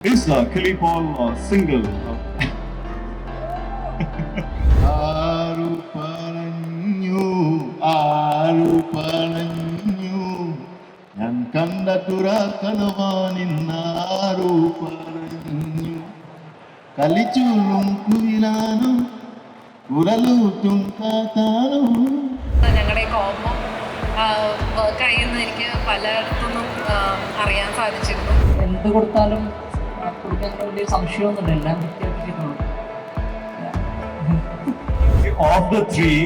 Is uh, Kelly Paul uh, single? ആരു പറഞ്ഞു ആരു പറഞ്ഞു ഞാൻ കണ്ട തുറക്കലവാനിന്നാരു പറഞ്ഞു കലിച്ചുള്ളും കുയിലാനും കുരലൂട്ടും കാത്താനും ഞങ്ങളുടെ കോമ്പോ വർക്ക് ചെയ്യുന്ന എനിക്ക് പലയിടത്തുനിന്നും അറിയാൻ സാധിച്ചിരുന്നു. എന്ത് കൊടുത്താലും കൊടുക്കാൻ വലിയ സംശയമൊന്നുമില്ല എല്ലാം വൃത്തിയായിട്ട് ചെയ്തോളും Of the three,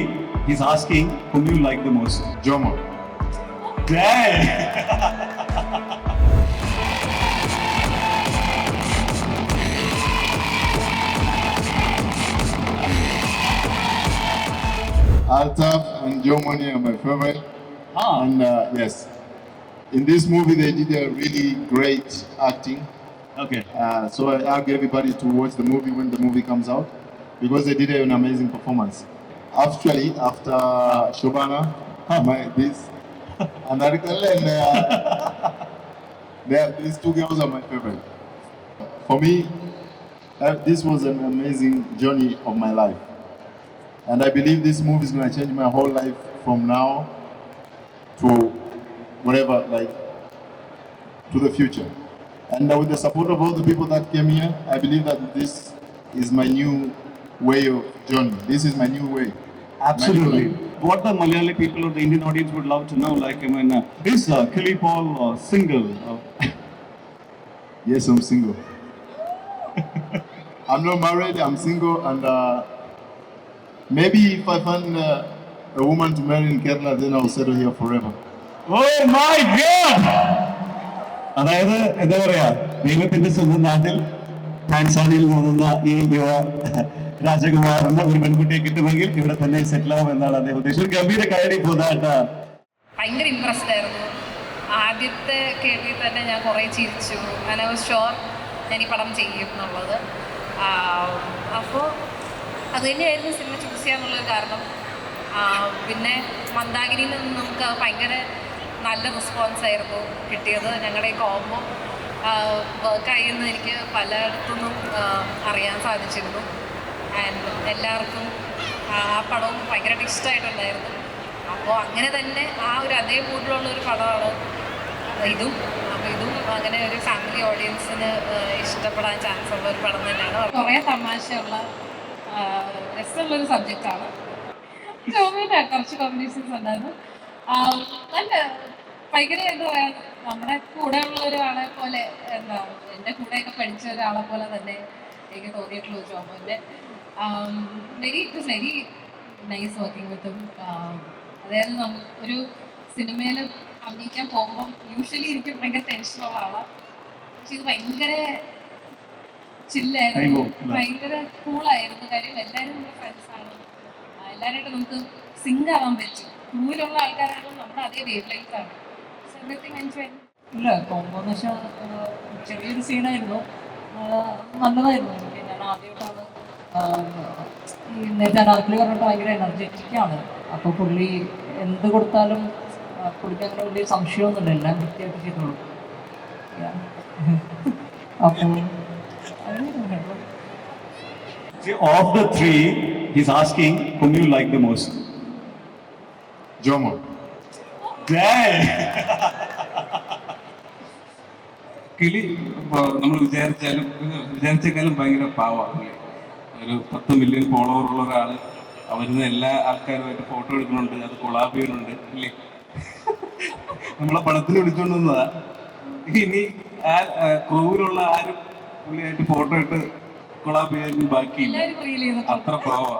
he's asking whom you like the most. Jomo Dang! Altaf and Joe Money are my favorite. Ah. And uh, yes, in this movie they did a really great acting. Okay. Uh, so I urge everybody to watch the movie when the movie comes out because they did an amazing performance. Actually, after Shobana, my, this, and uh, they- these two girls are my favorite. For me, uh, this was an amazing journey of my life. And I believe this movie is going to change my whole life from now to whatever, like, to the future. And with the support of all the people that came here, I believe that this is my new way of journey. This is my new way. Absolutely. What the Malayali people or the Indian audience would love to know, like, I mean, uh, is uh, Kelly Paul uh, single? Uh, Yes, I'm single. I'm not married, I'm single, and uh, maybe if I find uh, a woman to marry in Kerala, then I'll settle here forever. oh my God! അതായത് എന്താ പറയാ ദൈവത്തിന്റെ സ്വന്തം നാട്ടിൽ ടാൻസാനിയിൽ പോകുന്ന ഈ യുവ രാജകുമാരൻ ഒരു പെൺകുട്ടിയെ കിട്ടുമെങ്കിൽ ഇവിടെ തന്നെ സെറ്റിൽ ആവും എന്നാണ് അദ്ദേഹം ഉദ്ദേശിച്ചത്. ഗംഭീര കാര്യം പോതാട്ടാ ഭയങ്കര ഇമ്പ്രസ്ഡ് ആയിരുന്നു. ആദ്യത്തെ കേൾവിയിൽ തന്നെ ഞാൻ കുറേ ചിരിച്ചു. ഐ വാസ് ഷുവർ ഞാൻ ഈ പടം ചെയ്യും എന്നുള്ളത്. അപ്പോൾ അത് തന്നെയായിരുന്നു സിനിമ ചൂസ് ചെയ്യാന്നുള്ളത് കാരണം. പിന്നെ മന്ദാഗിരിയിൽ നിന്ന് നമുക്ക് ഭയങ്കര നല്ല റെസ്പോൺസ് ആയിരുന്നു കിട്ടിയത്. ഞങ്ങളുടെ ഈ കോമ്പോ വർക്ക് ആയിരുന്നു എനിക്ക് പലയിടത്തുനിന്നും അറിയാൻ സാധിച്ചിരുന്നു. ആൻഡ് എല്ലാവർക്കും ആ പടവും ഭയങ്കരമായിട്ട് ഇഷ്ടമായിട്ടുണ്ടായിരുന്നു അപ്പോൾ അങ്ങനെ തന്നെ ആ ഒരു അതേ മൂഡിലുള്ള ഒരു പടമാണ് ഇതും. അപ്പോൾ ഇതും അങ്ങനെ ഒരു ഫാമിലി ഓഡിയൻസിന് ഇഷ്ടപ്പെടാൻ ചാൻസ് ഉള്ള ഒരു പടം തന്നെയാണ്. കുറേ തമാശയുള്ള രസമുള്ളൊരു സബ്ജക്റ്റാണ് കുറച്ച് കോമ്പിനേഷൻസ് ഉണ്ടായിരുന്നു. നല്ല ഭയങ്കര എന്താ പറയാ നമ്മുടെ കൂടെ ഉള്ള ഒരാളെ പോലെ എന്താ എന്റെ കൂടെയൊക്കെ പഠിച്ച ഒരാളെ പോലെ തന്നെ എനിക്ക് തോന്നിയിട്ടുള്ളൂ ജോമോന്റെ very it is very nice working with അതായത് നമുക്ക് ഒരു സിനിമയിൽ അഭിനയിക്കാൻ പോകുമ്പോൾ യൂഷ്വലി എനിക്ക് ഭയങ്കര ടെൻഷനുള്ള ആളാണ് പക്ഷെ ഇത് ഭയങ്കര ചില്ലായിരുന്നു? ഭയങ്കര കൂളായിരുന്നു കാര്യം എല്ലാവരും നമ്മുടെ ഫ്രണ്ട്സാണ് എല്ലാവരുമായിട്ട് നമുക്ക് സിങ്ക് ആവാൻ പറ്റും. ദൂരമുള്ള ആൾക്കാരാണെങ്കിലും നമ്മുടെ അതേ വേവ് ലൈഫ് ഇല്ല കോമ്പോ എന്ന് വെച്ചാൽ ചെറിയൊരു സീനായിരുന്നു നല്ലതായിരുന്നു. എനിക്ക് ഞാൻ ആദ്യമായിട്ടാണ് നേരത്തെ അനാർക്കലി പറഞ്ഞിട്ട് ഭയങ്കര എനർജറ്റിക് ആണ്. അപ്പോൾ പുള്ളി എന്ത് കൊടുത്താലും പുള്ളിക്ക് അങ്ങനെ വലിയ സംശയമൊന്നുമില്ല. എല്ലാം വൃത്തിയായിട്ട് ചെയ്തോളൂ. അപ്പം അങ്ങനെ See, of the three, he's asking whom you like the most. Jomo. കിളി നമ്മൾ വിചാരിച്ചാലും വിചാരിച്ചേക്കാളും ഭയങ്കര പാവമാണ് ഒരു പത്ത് മില്യൺ ഫോളോവർ ഉള്ള ഒരാൾ അവരുന്ന് എല്ലാ ആൾക്കാരുമായിട്ട് ഫോട്ടോ എടുക്കുന്നുണ്ട് അത് കൊളാബ് ചെയ്യുന്നുണ്ട് ഇല്ലേ? നമ്മളെ പടത്തിന് വിളിച്ചോണ്ട് വന്നതാ. ഇനി ആ ക്രൂവിലുള്ള ആരും പുള്ളിയായിട്ട് ഫോട്ടോ ഇട്ട് കൊളാബ് ചെയ്യാനും ബാക്കിയില്ല. അത്ര പാവാ.